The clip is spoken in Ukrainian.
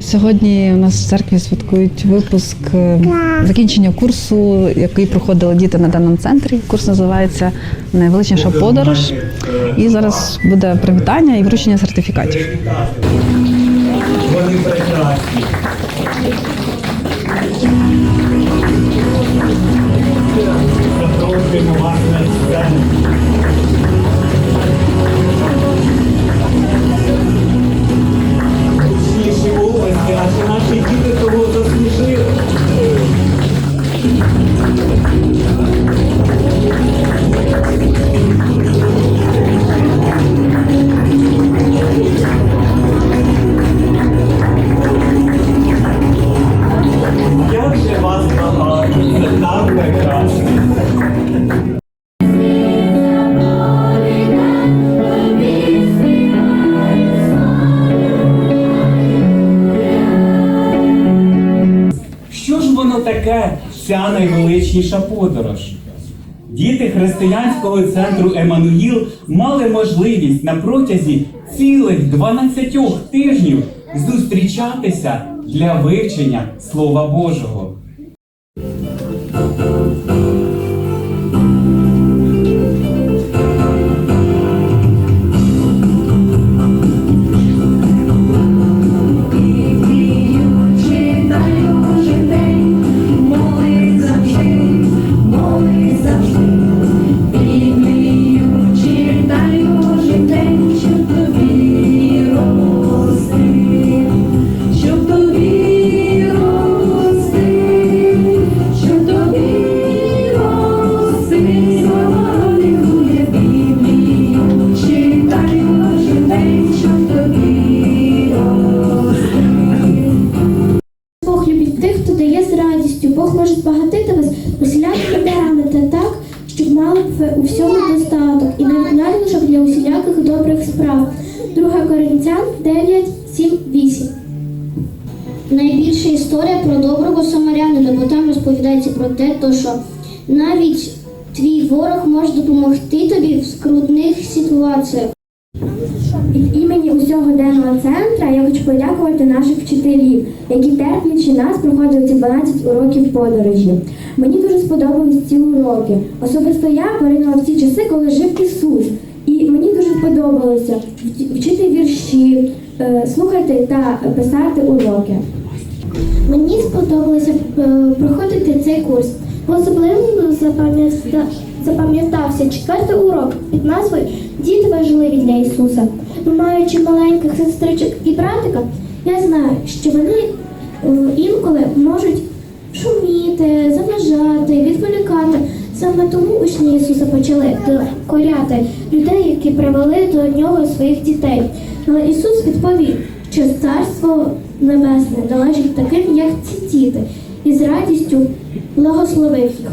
Сьогодні у нас в церкві святкують випуск е, закінчення курсу, який проходили діти на даному центрі. Курс називається Найвеличніша подорож. І зараз буде привітання і вручення сертифікатів. Вони прекрасні. Запрошуємо вас на сцену. Це так прекрасно. Що ж воно таке, ця найвеличніша подорож? Діти християнського центру Еммануїл мали можливість на протязі цілих 12 тижнів зустрічатися для вивчення Слова Божого. Бог може збагатити вас усілякими дарами та так, щоб мали б ви у всьому достаток і навіть надлишок для усіляких добрих справ. 2 Коринтян 9, 7, 8. Найбільша історія про доброго самарянина, бо там розповідається про те, то що навіть твій ворог може допомогти тобі в скрутних ситуаціях. Від імені усього денного центра я хочу подякувати наших вчителів, які терплячи нас проходили ці 12 уроків подорожі. Мені дуже сподобались ці уроки. Особисто я поринула в ті часи, коли жив Ісус. І мені дуже сподобалося вчити вірші, е, слухати та писати уроки. Мені сподобалося е, проходити цей курс. Особливо запам'ятався четвертий урок під назвою Діти важливі для Ісуса маючи маленьких сестричок і братика, я знаю, що вони е, інколи можуть шуміти, заважати, відволікати. Саме тому учні Ісуса почали докоряти людей, які привели до нього своїх дітей. Але Ісус відповів, що царство небесне належить таким, як ці діти, і з радістю благословив їх.